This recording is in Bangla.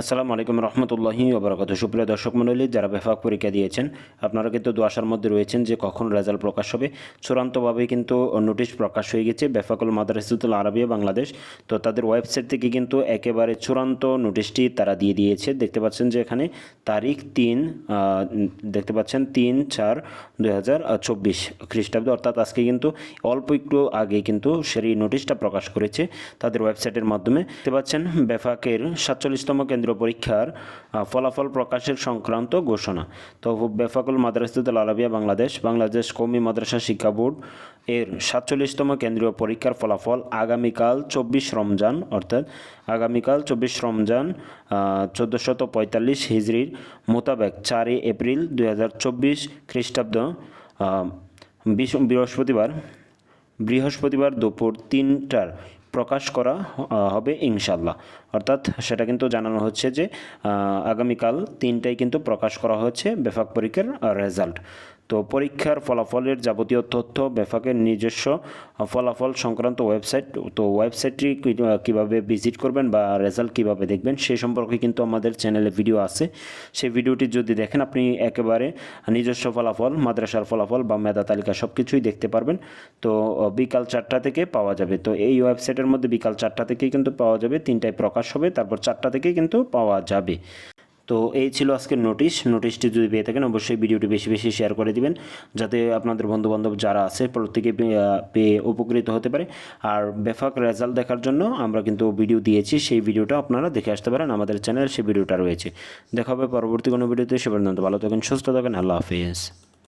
আসসালামু আলাইকুম রহমতুল্লাহি ওবরাকাত সুপ্রিয় দর্শক মণ্ডলী, যারা বেফাক পরীক্ষা দিয়েছেন, আপনারা কিন্তু দোয়াশার মধ্যে রয়েছেন যে কখন রেজাল্ট প্রকাশ হবে। চূড়ান্তভাবে কিন্তু নোটিশ প্রকাশ হয়ে গেছে বেফাকুল মাদ্রাসাতুল আরবিয়া বাংলাদেশ। তো তাদের ওয়েবসাইট থেকে কিন্তু একেবারে চূড়ান্ত নোটিশটি তারা দিয়ে দিয়েছে। দেখতে পাচ্ছেন যে এখানে তারিখ তিন দেখতে পাচ্ছেন তিন চার দুই হাজার চব্বিশ খ্রিস্টাব্দ। অর্থাৎ আজকে কিন্তু অল্প একটু আগে কিন্তু সেই নোটিশটা প্রকাশ করেছে তাদের ওয়েবসাইটের মাধ্যমে। দেখতে পাচ্ছেন বেফাকের সাতচল্লিশতম কেন্দ্রীয় পরীক্ষার ফলাফল প্রকাশের সংক্রান্ত ঘোষণা। তো বেফাকুল মাদ্রাসাতুল আরবিয়া বাংলাদেশ বাংলাদেশ কৌমি মাদ্রাসা শিক্ষা বোর্ড এর সাতচল্লিশতম কেন্দ্রীয় পরীক্ষার ফলাফল আগামীকাল চব্বিশ রমজান, অর্থাৎ আগামীকাল চব্বিশ রমজান চোদ্দোশত পঁয়তাল্লিশ হিজড়ির মোতাবেক চারই এপ্রিল দুই চব্বিশ খ্রিস্টাব্দ বৃহস্পতিবার বৃহস্পতিবার দুপুর তিনটার প্রকাশ করা হবে ইনশাল্লাহ অর্থাৎ সেটা কিন্তু জানানো হচ্ছে যে আগামীকাল তিনটায় কিন্তু প্রকাশ করা হচ্ছে বেফাক পরীক্ষার রেজাল্ট তো পরীক্ষার ফলাফলের যাবতীয় তথ্য বেফাকের নিজস্ব ফলাফল সংক্রান্ত ওয়েবসাইট, তো ওয়েবসাইটটি কীভাবে ভিজিট করবেন বা রেজাল্ট কীভাবে দেখবেন সেই সম্পর্কে কিন্তু আমাদের চ্যানেলে ভিডিও আছে। সেই ভিডিওটি যদি দেখেন, আপনি একেবারে নিজস্ব ফলাফল, মাদ্রাসার ফলাফল বা মেধা তালিকা সব কিছুই দেখতে পারবেন। তো, বিকাল চারটা থেকে পাওয়া যাবে। তো এই ওয়েবসাইটের মধ্যে বিকাল চারটা থেকেই কিন্তু পাওয়া যাবে, তিনটায় প্রকাশ হবে, তারপর চারটা থেকেই কিন্তু পাওয়া যাবে। তো এই ছিল আজকের নোটিশ। নোটিশটি যদি পেয়ে থাকেন, অবশ্যই ভিডিওটি বেশি বেশি শেয়ার করে দিবেন, যাতে আপনাদের বন্ধুবান্ধব যারা আছে, প্রত্যেকে পেয়ে উপকৃত হতে পারে। আর বেফাক রেজাল্ট দেখার জন্য আমরা কিন্তু ভিডিও দিয়েছি, সেই ভিডিওটা আপনারা দেখে আসতে পারেন, আমাদের চ্যানেল সেই ভিডিওটা রয়েছে। দেখা হবে পরবর্তী কোনো ভিডিওতে, সে পর্যন্ত ভালো থাকেন, সুস্থ থাকেন, আল্লাহ হাফিজ।